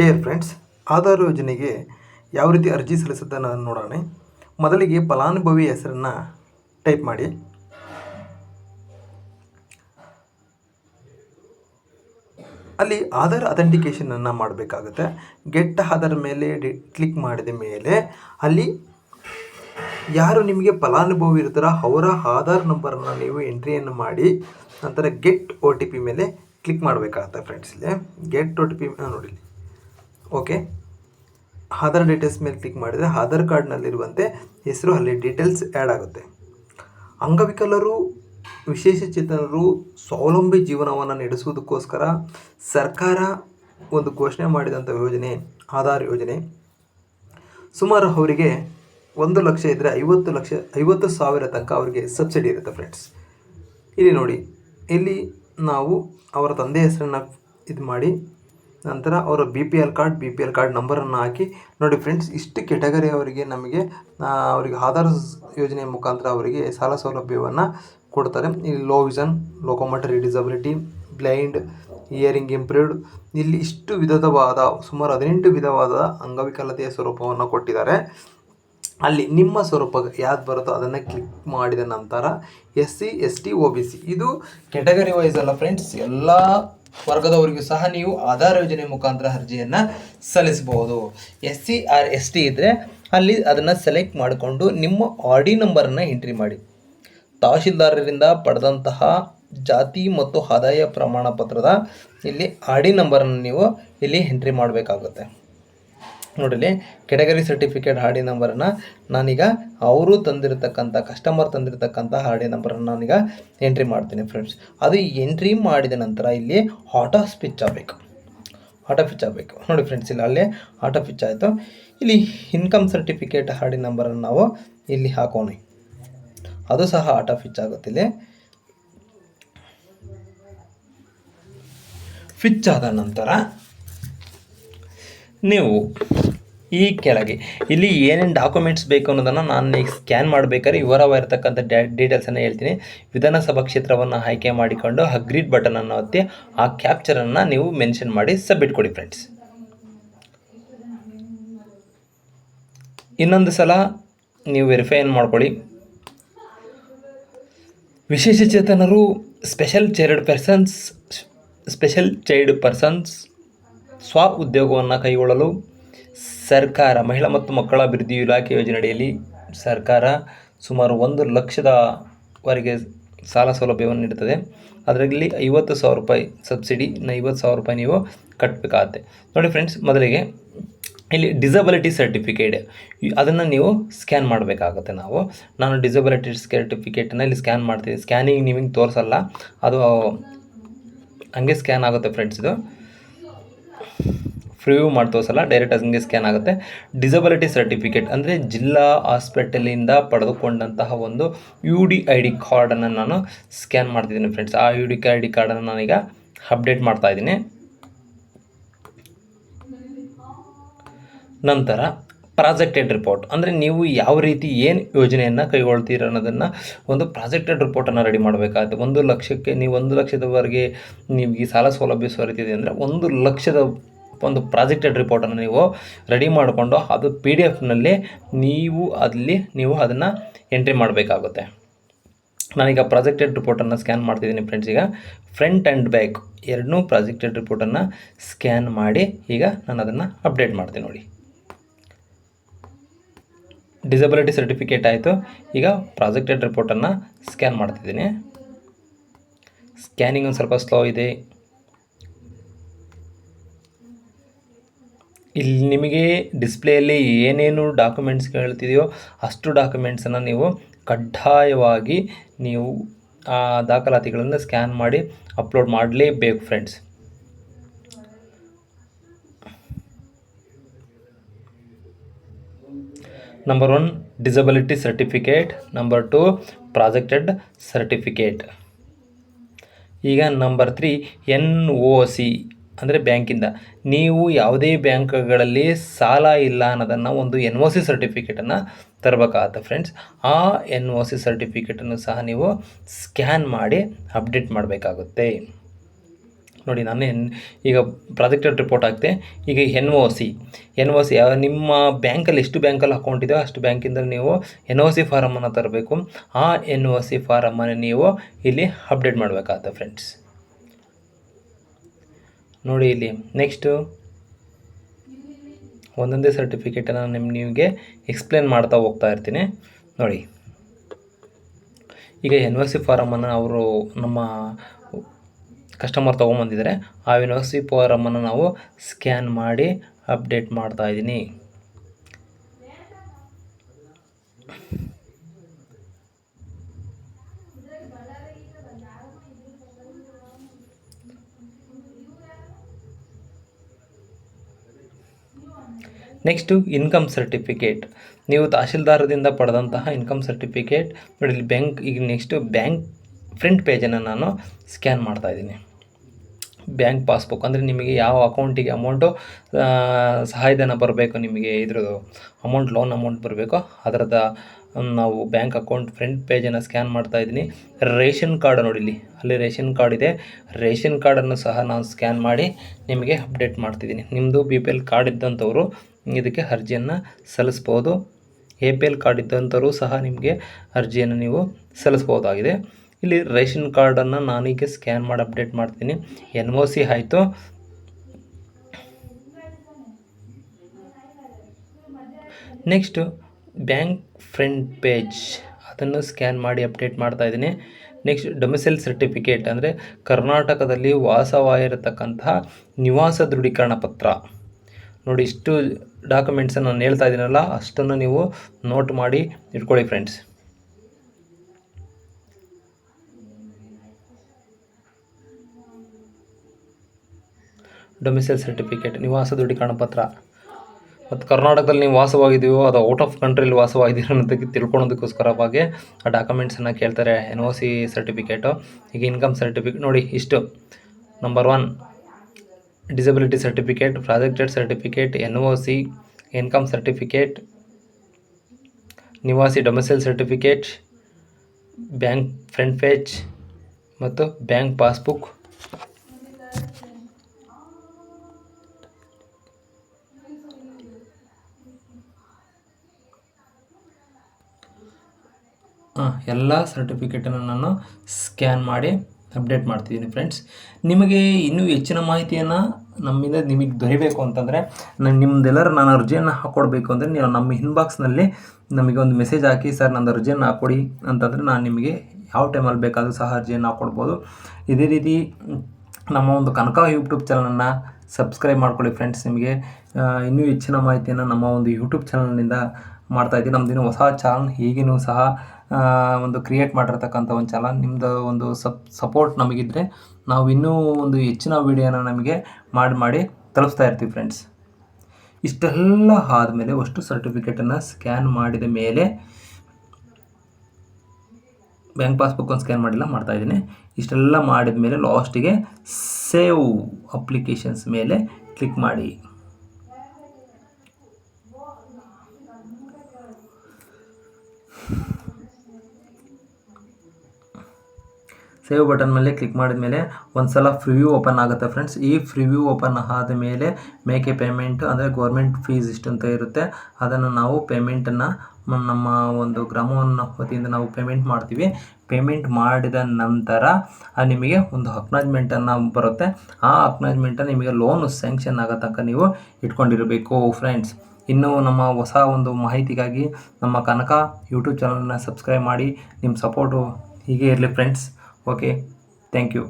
Dear friends Aadhaar ಯೋಜನೆಗೆ ಯಾವ ರೀತಿ ಅರ್ಜಿ ಸಲ್ಲಿಸುತ್ತೆ ನಾನು ನೋಡೋಣ. ಮೊದಲಿಗೆ ಫಲಾನುಭವಿ ಹೆಸರನ್ನು ಟೈಪ್ ಮಾಡಿ. ಅಲ್ಲಿ ಆಧಾರ್ ಅಥೆಂಟಿಕೇಷನನ್ನು ಮಾಡಬೇಕಾಗುತ್ತೆ. ಗೆಟ್ ಆಧಾರ್ ಮೇಲೆ ಡಿ ಕ್ಲಿಕ್ ಮಾಡಿದ ಮೇಲೆ ಅಲ್ಲಿ ಯಾರು ನಿಮಗೆ ಫಲಾನುಭವಿ ಇರ್ತಾರೋ ಅವರ ಆಧಾರ್ ನಂಬರನ್ನು ನೀವು ಎಂಟ್ರಿಯನ್ನು ಮಾಡಿ, ನಂತರ ಗೆಟ್ ಒ ಟಿ ಪಿ ಮೇಲೆ ಕ್ಲಿಕ್ ಮಾಡಬೇಕಾಗತ್ತೆ ಫ್ರೆಂಡ್ಸ್ ಇಲ್ಲಿ. ಗೆಟ್ ಒ ಟಿ ಪಿ ನೋಡಿ. ಓಕೆ ಆಧಾರ್ ಡೀಟೇಲ್ಸ್ ಮೇಲೆ ಕ್ಲಿಕ್ ಮಾಡಿದರೆ ಆಧಾರ್ ಕಾರ್ಡ್ನಲ್ಲಿರುವಂತೆ ಹೆಸರು, ಅಲ್ಲಿ ಡೀಟೇಲ್ಸ್ ಆ್ಯಡ್ ಆಗುತ್ತೆ. ಅಂಗವಿಕಲರು, ವಿಶೇಷಚೇತನರು ಸ್ವಾವಲಂಬಿ ಜೀವನವನ್ನು ನಡೆಸುವುದಕ್ಕೋಸ್ಕರ ಸರ್ಕಾರ ಒಂದು ಘೋಷಣೆ ಮಾಡಿದಂಥ ಯೋಜನೆ, ಆಧಾರ್ ಯೋಜನೆ. ಸುಮಾರು ಅವರಿಗೆ ಒಂದು ಲಕ್ಷ ಇದ್ದರೆ ಐವತ್ತು ಲಕ್ಷ, ಐವತ್ತು ಸಾವಿರ ತನಕ ಅವರಿಗೆ ಸಬ್ಸಿಡಿ ಇರುತ್ತೆ ಫ್ರೆಂಡ್ಸ್ ಇಲ್ಲಿ ನೋಡಿ, ಇಲ್ಲಿ ನಾವು ಅವರ ತಂದೆ ಹೆಸರನ್ನು ಇದು ಮಾಡಿ ನಂತರ ಅವರ B P L card B P L card ನಂಬರನ್ನು ಹಾಕಿ. ನೋಡಿ ಫ್ರೆಂಡ್ಸ್ ಇಷ್ಟು ಕೆಟಗರಿ ಅವರಿಗೆ ನಮಗೆ ಅವರಿಗೆ ಆಧಾರ್ ಯೋಜನೆಯ ಮುಖಾಂತರ ಅವರಿಗೆ ಸಾಲ ಸೌಲಭ್ಯವನ್ನು ಕೊಡ್ತಾರೆ. ಇಲ್ಲಿ low vision locomotory disability blind hearing improved ಇಲ್ಲಿ ಇಷ್ಟು ವಿಧವಾದ, ಸುಮಾರು ಹದಿನೆಂಟು ವಿಧವಾದ ಅಂಗವಿಕಲತೆಯ ಸ್ವರೂಪವನ್ನು ಕೊಟ್ಟಿದ್ದಾರೆ. ಅಲ್ಲಿ ನಿಮ್ಮ ಸ್ವರೂಪ ಯಾವ್ದು ಬರುತ್ತೋ ಅದನ್ನು ಕ್ಲಿಕ್ ಮಾಡಿದ ನಂತರ S C S T O B C ಇದು ಕೆಟಗರಿ ವೈಸ್ ಅಲ್ಲ ಫ್ರೆಂಡ್ಸ್ ಎಲ್ಲ ವರ್ಗದವರಿಗೂ ಸಹ ನೀವು ಆಧಾರ್ ಯೋಜನೆ ಮುಖಾಂತರ ಅರ್ಜಿಯನ್ನು ಸಲ್ಲಿಸಬಹುದು. S C or S T ಇದ್ದರೆ ಅಲ್ಲಿ ಅದನ್ನು ಸೆಲೆಕ್ಟ್ ಮಾಡಿಕೊಂಡು ನಿಮ್ಮ ಆರ್ ಡಿ ನಂಬರನ್ನು ಎಂಟ್ರಿ ಮಾಡಿ. ತಹಶೀಲ್ದಾರರಿಂದ ಪಡೆದಂತಹ ಜಾತಿ ಮತ್ತು ಆದಾಯ ಪ್ರಮಾಣ ಪತ್ರದ ಇಲ್ಲಿ ಆರ್ ಡಿ ನಂಬರನ್ನು ನೀವು ಇಲ್ಲಿ ಎಂಟ್ರಿ ಮಾಡಬೇಕಾಗುತ್ತೆ. ನೋಡಿಲಿ ಕೆಟಗರಿ ಸರ್ಟಿಫಿಕೇಟ್ ಹಾಡಿ ನಂಬರನ್ನು ನಾನೀಗ ಅವರು ತಂದಿರತಕ್ಕಂಥ ಕಸ್ಟಮರ್ ತಂದಿರತಕ್ಕಂಥ ಹಾಡಿ ನಂಬರನ್ನು ನಾನೀಗ ಎಂಟ್ರಿ ಮಾಡ್ತೀನಿ ಫ್ರೆಂಡ್ಸ್ ಅದು ಎಂಟ್ರಿ ಮಾಡಿದ ನಂತರ ಇಲ್ಲಿ ಆಟೋ ಸ್ಪಿಚ್ ಆಗಬೇಕು. ಆಟೋ ಪಿಚ್ ಆಗಬೇಕು. ನೋಡಿ ಫ್ರೆಂಡ್ಸ್ ಇಲ್ಲ ಅಲ್ಲೇ ಆಟೋ ಪಿಚ್ ಆಯಿತು. ಇಲ್ಲಿ ಇನ್ಕಮ್ ಸರ್ಟಿಫಿಕೇಟ್ ಹಾಡಿ ನಂಬರನ್ನು ನಾವು ಇಲ್ಲಿ ಹಾಕೋಣ. ಅದು ಸಹ ಆಟೋ ಪಿಚ್ ಆಗುತ್ತಿಲ್ಲ ಫಿಚ್ ಆದ ನಂತರ ನೀವು ಈ ಕೆಳಗೆ ಇಲ್ಲಿ ಏನೇನು ಡಾಕ್ಯುಮೆಂಟ್ಸ್ ಬೇಕು ಅನ್ನೋದನ್ನು ನಾನು ಈಗ ಸ್ಕ್ಯಾನ್ ಮಾಡಬೇಕಾದ್ರೆ ವಿವರವಾಗಿರ್ತಕ್ಕಂಥ ಡ್ಯಾ ಡೀಟೇಲ್ಸನ್ನು ಹೇಳ್ತೀನಿ. ವಿಧಾನಸಭಾ ಕ್ಷೇತ್ರವನ್ನು ಆಯ್ಕೆ ಮಾಡಿಕೊಂಡು ಅಗ್ರೀಡ್ ಬಟನನ್ನು ಒತ್ತಿ ಆ ಕ್ಯಾಪ್ಚರನ್ನು ನೀವು ಮೆನ್ಷನ್ ಮಾಡಿ ಸಬ್ಮಿಟ್ ಕೊಡಿ ಫ್ರೆಂಡ್ಸ್ ಇನ್ನೊಂದು ಸಲ ನೀವು ವೆರಿಫೈನ್ ಮಾಡ್ಕೊಳ್ಳಿ. ವಿಶೇಷ ಚೇತನರು special child persons special child persons ಸ್ವ ಉದ್ಯೋಗವನ್ನು ಕೈಗೊಳ್ಳಲು ಸರ್ಕಾರ, ಮಹಿಳಾ ಮತ್ತು ಮಕ್ಕಳ ಅಭಿವೃದ್ಧಿ ಇಲಾಖೆ ಯೋಜನೆಯಡಿಯಲ್ಲಿ ಸರ್ಕಾರ ಸುಮಾರು ಒಂದು ಲಕ್ಷದವರೆಗೆ ಸಾಲ ಸೌಲಭ್ಯವನ್ನು ನೀಡುತ್ತದೆ. ಅದರಲ್ಲಿ ಐವತ್ತು ಸಾವಿರ ರೂಪಾಯಿ ಸಬ್ಸಿಡಿ ಐವತ್ತು ಸಾವಿರ ರೂಪಾಯಿ ನೀವು ಕಟ್ಟಬೇಕಾಗತ್ತೆ ನೋಡಿ ಫ್ರೆಂಡ್ಸ್, ಮೊದಲಿಗೆ ಇಲ್ಲಿ ಡಿಸಬಿಲಿಟಿ ಸರ್ಟಿಫಿಕೇಟ್. ಅದನ್ನು ನೀವು ಸ್ಕ್ಯಾನ್ ಮಾಡಬೇಕಾಗುತ್ತೆ ನಾವು. ನಾನು ಡಿಸಬಿಲಿಟಿ ಸರ್ಟಿಫಿಕೇಟನ್ನು ಇಲ್ಲಿ ಸ್ಕ್ಯಾನ್ ಮಾಡ್ತೀನಿ ಸ್ಕ್ಯಾನಿಂಗ್ ನಿಮಗೆ ತೋರಿಸಲ್ಲ. ಅದು ಹಂಗೆ ಸ್ಕ್ಯಾನ್ ಆಗುತ್ತೆ ಫ್ರೆಂಡ್ಸ್ ಇದು. ಫ್ರೀವ್ ಮಾಡಿ ತೋರಿಸಲ್ಲ ಡೈರೆಕ್ಟ್ ಹಂಗೆ ಸ್ಕ್ಯಾನ್ ಆಗುತ್ತೆ. ಡಿಸಬಿಲಿಟಿ ಸರ್ಟಿಫಿಕೇಟ್ ಅಂದರೆ ಜಿಲ್ಲಾ ಹಾಸ್ಪಿಟಲಿಂದ ಪಡೆದುಕೊಂಡಂತಹ ಒಂದು ಯು ಡಿ ಐ ಡಿ ಕಾರ್ಡನ್ನು ನಾನು ಸ್ಕ್ಯಾನ್ ಮಾಡ್ತಿದ್ದೀನಿ ಫ್ರೆಂಡ್ಸ್ ಆ ಯು ಡಿ ಐ ಡಿ ಕಾರ್ಡನ್ನು ನಾನೀಗ ಅಪ್ಡೇಟ್ ಮಾಡ್ತಾ ಇದ್ದೀನಿ. ನಂತರ ಪ್ರಾಜೆಕ್ಟೆಡ್ ರಿಪೋರ್ಟ್ ಅಂದರೆ ನೀವು ಯಾವ ರೀತಿ ಏನು ಯೋಜನೆಯನ್ನು ಕೈಗೊಳ್ತೀರ ಅನ್ನೋದನ್ನು ಒಂದು ಪ್ರಾಜೆಕ್ಟೆಡ್ ರಿಪೋರ್ಟನ್ನು ರೆಡಿ ಮಾಡಬೇಕಾಗುತ್ತೆ. ಒಂದು ಲಕ್ಷಕ್ಕೆ ನೀವು ಒಂದು ಲಕ್ಷದವರೆಗೆ ನಿಮಗೆ ಸಾಲ ಸೌಲಭ್ಯ ಸೊರಿತಿದೆ ಅಂದರೆ ಒಂದು ಲಕ್ಷದ ಒಂದು ಪ್ರಾಜೆಕ್ಟೆಡ್ ರಿಪೋರ್ಟನ್ನು ನೀವು ರೆಡಿ ಮಾಡಿಕೊಂಡು ಅದು ಪಿ ಡಿ ಎಫ್ನಲ್ಲಿ ನೀವು ಅಲ್ಲಿ ನೀವು ಅದನ್ನು ಎಂಟ್ರಿ ಮಾಡಬೇಕಾಗುತ್ತೆ. ನಾನೀಗ ಪ್ರಾಜೆಕ್ಟೆಡ್ ರಿಪೋರ್ಟನ್ನು ಸ್ಕ್ಯಾನ್ ಮಾಡ್ತಿದ್ದೀನಿ ಫ್ರೆಂಡ್ಸ್. ಈಗ ಫ್ರಂಟ್ ಆ್ಯಂಡ್ ಬ್ಯಾಕ್ ಎರಡನ್ನೂ ಪ್ರಾಜೆಕ್ಟೆಡ್ ರಿಪೋರ್ಟನ್ನು ಸ್ಕ್ಯಾನ್ ಮಾಡಿ ಈಗ ನಾನು ಅದನ್ನು ಅಪ್ಡೇಟ್ ಮಾಡ್ತೀನಿ ನೋಡಿ. ಡಿಸಬಿಲಿಟಿ ಸರ್ಟಿಫಿಕೇಟ್ ಆಯಿತು. ಈಗ ಪ್ರಾಜೆಕ್ಟೆಡ್ ರಿಪೋರ್ಟನ್ನು ಸ್ಕ್ಯಾನ್ ಮಾಡ್ತಿದ್ದೀನಿ. ಸ್ಕ್ಯಾನಿಂಗ್ ಒಂದು ಸ್ವಲ್ಪ ಸ್ಲೋ ಇದೆ. ಇಲ್ಲಿ ನಿಮಗೆ ಡಿಸ್ಪ್ಲೇಯಲ್ಲಿ ಏನೇನು ಡಾಕ್ಯುಮೆಂಟ್ಸ್ ಕೇಳ್ತಿದೆಯೋ ಅಷ್ಟು ಡಾಕ್ಯುಮೆಂಟ್ಸನ್ನು ನೀವು ಕಡ್ಡಾಯವಾಗಿ ನೀವು ಆ ದಾಖಲಾತಿಗಳನ್ನು ಸ್ಕ್ಯಾನ್ ಮಾಡಿ ಅಪ್ಲೋಡ್ ಮಾಡಲೇಬೇಕು friends number one disability certificate number two projected certificate ಈಗ number three N O C ಅಂದರೆ ಬ್ಯಾಂಕಿಂದ. ನೀವು ಯಾವುದೇ ಬ್ಯಾಂಕ್ಗಳಲ್ಲಿ ಸಾಲ ಇಲ್ಲ ಅನ್ನೋದನ್ನು ಒಂದು ಎನ್ ಒ ಸಿ ಸರ್ಟಿಫಿಕೇಟನ್ನು ತರಬೇಕಾಗತ್ತೆ ಫ್ರೆಂಡ್ಸ್ ಆ ಎನ್ ಒ ಸಿ ಸರ್ಟಿಫಿಕೇಟನ್ನು ಸಹ ನೀವು ಸ್ಕ್ಯಾನ್ ಮಾಡಿ ಅಪ್ಡೇಟ್ ಮಾಡಬೇಕಾಗುತ್ತೆ. ನೋಡಿ, ನಾನು ಎನ್ ಈಗ ಪ್ರಾಜೆಕ್ಟೆಡ್ ರಿಪೋರ್ಟ್ ಹಾಕ್ತೆ. ಈಗ N O C N O C ನಿಮ್ಮ ಬ್ಯಾಂಕಲ್ಲಿ ಎಷ್ಟು ಬ್ಯಾಂಕಲ್ಲಿ ಅಕೌಂಟ್ ಇದೆಯೋ ಅಷ್ಟು ಬ್ಯಾಂಕಿಂದ ನೀವು ಎನ್ ಒ ಸಿ ಫಾರಮನ್ನು ತರಬೇಕು. ಆ ಎನ್ ಒ ಸಿ ಫಾರಮನ್ನು ನೀವು ಇಲ್ಲಿ ಅಪ್ಡೇಟ್ ಮಾಡಬೇಕಾಗತ್ತೆ ಫ್ರೆಂಡ್ಸ್ ನೋಡಿ ಇಲ್ಲಿ. ನೆಕ್ಸ್ಟು ಒಂದೊಂದೇ ಸರ್ಟಿಫಿಕೇಟನ್ನು ನಿಮ್ಮ ನಿಮಗೆ ಎಕ್ಸ್ಪ್ಲೇನ್ ಮಾಡ್ತಾ ಹೋಗ್ತಾ ಇರ್ತೀನಿ. ನೋಡಿ. ಈಗ ಎನ್ ಒ ಸಿ ಫಾರಮನ್ನು ಅವರು ನಮ್ಮ ಕಸ್ಟಮರ್ ತೊಗೊಂಬಂದಿದ್ದಾರೆ ಆ ಎನ್ ಒ ಸಿ ಫಾರಮನ್ನು ನಾವು ಸ್ಕ್ಯಾನ್ ಮಾಡಿ ಅಪ್ಡೇಟ್ ಮಾಡ್ತಾ ಇದ್ದೀನಿ ನೆಕ್ಸ್ಟು ಇನ್ಕಮ್ ಸರ್ಟಿಫಿಕೇಟ್ ನೀವು ತಹಶೀಲ್ದಾರದಿಂದ ಪಡೆದಂತಹ ಇನ್ಕಮ್ ಸರ್ಟಿಫಿಕೇಟ್ ನೋಡಿ ಇಲ್ಲಿ ಬ್ಯಾಂಕ್ ಈಗ ನೆಕ್ಸ್ಟು ಬ್ಯಾಂಕ್ ಫ್ರಂಟ್ ಪೇಜನ್ನು ನಾನು ಸ್ಕ್ಯಾನ್ ಮಾಡ್ತಾ ಇದ್ದೀನಿ. ಬ್ಯಾಂಕ್ ಪಾಸ್ಬುಕ್ ಅಂದರೆ ನಿಮಗೆ ಯಾವ ಅಕೌಂಟಿಗೆ ಅಮೌಂಟು ಸಹಾಯಧನ ಬರಬೇಕು ನಿಮಗೆ ಇದ್ರದ್ದು ಅಮೌಂಟ್ ಲೋನ್ ಅಮೌಂಟ್ ಬರಬೇಕು ಅದರದ ನಾವು ಬ್ಯಾಂಕ್ ಅಕೌಂಟ್ ಫ್ರಂಟ್ ಪೇಜನ್ನು ಸ್ಕ್ಯಾನ್ ಮಾಡ್ತಾ ಇದ್ದೀನಿ. ರೇಷನ್ ಕಾರ್ಡ್ ನೋಡಿ ಇಲ್ಲಿ ಅಲ್ಲಿ ರೇಷನ್ ಕಾರ್ಡ್ ಇದೆ. ರೇಷನ್ ಕಾರ್ಡನ್ನು ಸಹ ನಾನು ಸ್ಕ್ಯಾನ್ ಮಾಡಿ ನಿಮಗೆ ಅಪ್ಡೇಟ್ ಮಾಡ್ತಿದ್ದೀನಿ. ನಿಮ್ಮದು ಬಿ ಪಿ ಎಲ್ ಕಾರ್ಡ್ ಇದ್ದಂಥವರು ಇದಕ್ಕೆ ಅರ್ಜಿಯನ್ನು ಸಲ್ಲಿಸ್ಬೋದು. ಎ ಪಿ ಎಲ್ ಕಾರ್ಡ್ ಇದ್ದಂಥವರು ಸಹ ನಿಮಗೆ ಅರ್ಜಿಯನ್ನು ನೀವು ಸಲ್ಲಿಸ್ಬೋದಾಗಿದೆ. ಇಲ್ಲಿ ರೇಷನ್ ಕಾರ್ಡನ್ನು ನಾನೀಗ ಸ್ಕ್ಯಾನ್ ಮಾಡಿ ಅಪ್ಡೇಟ್ ಮಾಡ್ತೀನಿ. ಎನ್ ಒ ಸಿ ಆಯಿತು. ನೆಕ್ಸ್ಟು ಬ್ಯಾಂಕ್ ಫ್ರಂಟ್ ಪೇಜ್ ಅದನ್ನು ಸ್ಕ್ಯಾನ್ ಮಾಡಿ ಅಪ್ಡೇಟ್ ಮಾಡ್ತಾ ಇದ್ದೀನಿ. ನೆಕ್ಸ್ಟ್ ಡೊಮಿಸೈಲ್ ಸರ್ಟಿಫಿಕೇಟ್ ಅಂದರೆ ಕರ್ನಾಟಕದಲ್ಲಿ ವಾಸವಾಗಿರತಕ್ಕಂತಹ ನಿವಾಸ ದೃಢೀಕರಣ ಪತ್ರ. ನೋಡಿ ಇಷ್ಟು ಡಾಕ್ಯುಮೆಂಟ್ಸನ್ನು ನಾನು ಹೇಳ್ತಾ ಇದ್ದೀನಲ್ಲ, ಅಷ್ಟನ್ನು ನೀವು ನೋಟ್ ಮಾಡಿ ಇಟ್ಕೊಳ್ಳಿ ಫ್ರೆಂಡ್ಸ್ ಡೊಮಿಸೈಲ್ ಸರ್ಟಿಫಿಕೇಟ್ ನಿವಾಸ ದೃಢೀಕರಣ ಪತ್ರ. ಮತ್ತು ಕರ್ನಾಟಕದಲ್ಲಿ ನೀವು ವಾಸವಾಗಿದ್ದೀವೋ, ಅದು ಔಟ್ ಆಫ್ ಕಂಟ್ರಿಲಿ ವಾಸವಾಗಿದೆಯೋ ಅನ್ನೋದಕ್ಕೆ ತಿಳ್ಕೊಳೋದಕ್ಕೋಸ್ಕರವಾಗಿ ಆ ಡಾಕ್ಯುಮೆಂಟ್ಸನ್ನು ಕೇಳ್ತಾರೆ. ಎನ್ ಒ ಸಿ ಸರ್ಟಿಫಿಕೇಟು ಈಗ ಇನ್ಕಮ್ ಸರ್ಟಿಫಿಕೇಟ್ ನೋಡಿ ಇಷ್ಟು. Number one disability certificate projected certificate N O C income certificate ನಿವಾಸಿ domicile certificate bank front page ಮತ್ತು ಬ್ಯಾಂಕ್ ಪಾಸ್ಬುಕ್ ಎಲ್ಲ ಸರ್ಟಿಫಿಕೇಟನ್ನು ನಾನು ಸ್ಕ್ಯಾನ್ ಮಾಡಿ ಅಪ್ಡೇಟ್ ಮಾಡ್ತಿದ್ದೀನಿ ಫ್ರೆಂಡ್ಸ್ ನಿಮಗೆ ಇನ್ನೂ ಹೆಚ್ಚಿನ ಮಾಹಿತಿಯನ್ನು ನಮ್ಮಿಂದ ನಿಮಗೆ ದೊರೆಯಬೇಕು ಅಂತಂದರೆ ನಾನು ನಿಮ್ಮದೆಲ್ಲರೂ ನಾನು ಅರ್ಜಿಯನ್ನು ಹಾಕ್ಕೊಡ್ಬೇಕು ಅಂದರೆ ನೀವು ನಮ್ಮ ಇನ್ಬಾಕ್ಸ್ನಲ್ಲಿ ನಮಗೆ ಒಂದು ಮೆಸೇಜ್ ಹಾಕಿ, ಸರ್, ನಂದು ಅರ್ಜಿಯನ್ನು ಹಾಕ್ಕೊಡಿ ಅಂತಂದರೆ ನಾನು ನಿಮಗೆ ಯಾವ ಟೈಮಲ್ಲಿ ಬೇಕಾದರೂ ಸಹ ಅರ್ಜಿಯನ್ನು ಹಾಕ್ಕೊಡ್ಬೋದು ಇದೇ ರೀತಿ ನಮ್ಮ ಒಂದು ಕನಕ ಯೂಟ್ಯೂಬ್ ಚಾನಲನ್ನು ಸಬ್ಸ್ಕ್ರೈಬ್ ಮಾಡ್ಕೊಳ್ಳಿ ಫ್ರೆಂಡ್ಸ್ ನಿಮಗೆ. ಇನ್ನೂ ಹೆಚ್ಚಿನ ಮಾಹಿತಿಯನ್ನು ನಮ್ಮ ಒಂದು ಯೂಟ್ಯೂಬ್ ಚಾನಲ್ನಿಂದ ಮಾಡ್ತಾ ಇದ್ದೀನಿ. ನಮ್ಮದಿನ ಹೊಸ ಚಾನಲ್ ಈಗಿನೂ ಸಹ ಒಂದು ಕ್ರಿಯೇಟ್ ಮಾಡಿರ್ತಕ್ಕಂಥ ಒಂದು ಚಾನಲ್ ನಿಮ್ಮದು ಒಂದು ಸಪ್ ಸಪೋರ್ಟ್ ನಮಗಿದ್ರೆ ನಾವು ಇನ್ನೂ ಒಂದು ಹೆಚ್ಚಿನ ವೀಡಿಯೋನ ನಮಗೆ ಮಾಡಿ ಮಾಡಿ ತಲುಪಿಸ್ತಾ ಇರ್ತೀವಿ ಫ್ರೆಂಡ್ಸ್ ಇಷ್ಟೆಲ್ಲ ಆದಮೇಲೆ ಅಷ್ಟು ಸರ್ಟಿಫಿಕೇಟನ್ನು ಸ್ಕ್ಯಾನ್ ಮಾಡಿದ ಮೇಲೆ ಬ್ಯಾಂಕ್ ಪಾಸ್ಬುಕ್ ಒಂದು ಸ್ಕ್ಯಾನ್ ಮಾಡಿಲ್ಲ, ಮಾಡ್ತಾ ಇದ್ದೀನಿ. ಇಷ್ಟೆಲ್ಲ ಮಾಡಿದ ಮೇಲೆ ಲಾಸ್ಟಿಗೆ ಸೇವ್ ಅಪ್ಲಿಕೇಶನ್ಸ್ ಮೇಲೆ ಕ್ಲಿಕ್ ಮಾಡಿ. ಸೇವ್ ಬಟನ್ ಮೇಲೆ ಕ್ಲಿಕ್ ಮಾಡಿದ ಮೇಲೆ ಒಂದು ಸಲ ಫ್ರಿವ್ಯೂ ಓಪನ್ ಆಗುತ್ತೆ ಫ್ರೆಂಡ್ಸ್. ಈ ಫ್ರಿವ್ಯೂ ಓಪನ್ ಆದ ಮೇಲೆ ಮೇಕ್ ಪೇಮೆಂಟ್ ಅಂದರೆ ಗೌರ್ಮೆಂಟ್ ಫೀಸ್ ಇಷ್ಟು ಅಂತ ಇರುತ್ತೆ. ಅದನ್ನು ನಾವು ಪೇಮೆಂಟನ್ನು ನಮ್ಮ ಒಂದು ಗ್ರಾಮವನ್ನು ವತಿಯಿಂದ ನಾವು ಪೇಮೆಂಟ್ ಮಾಡ್ತೀವಿ. ಪೇಮೆಂಟ್ ಮಾಡಿದ ನಂತರ ನಿಮಗೆ ಒಂದು ಅಕ್ನಾಜ್ಮೆಂಟನ್ನು ಬರುತ್ತೆ. ಆ ಅಕ್ನಾಜ್ಮೆಂಟನ್ನು ನಿಮಗೆ ಲೋನು ಸ್ಯಾಂಕ್ಷನ್ ಆಗೋ ತನಕ ನೀವು ಇಟ್ಕೊಂಡಿರಬೇಕು ಫ್ರೆಂಡ್ಸ್. ಇನ್ನು ನಮ್ಮ ಹೊಸ ಒಂದು ಮಾಹಿತಿಗಾಗಿ ನಮ್ಮ ಕನಕ ಯೂಟ್ಯೂಬ್ ಚಾನಲ್ನ ಸಬ್ಸ್ಕ್ರೈಬ್ ಮಾಡಿ. ನಿಮ್ಮ ಸಪೋರ್ಟು ಹೀಗೆ ಇರಲಿ ಫ್ರೆಂಡ್ಸ್. Okay thank you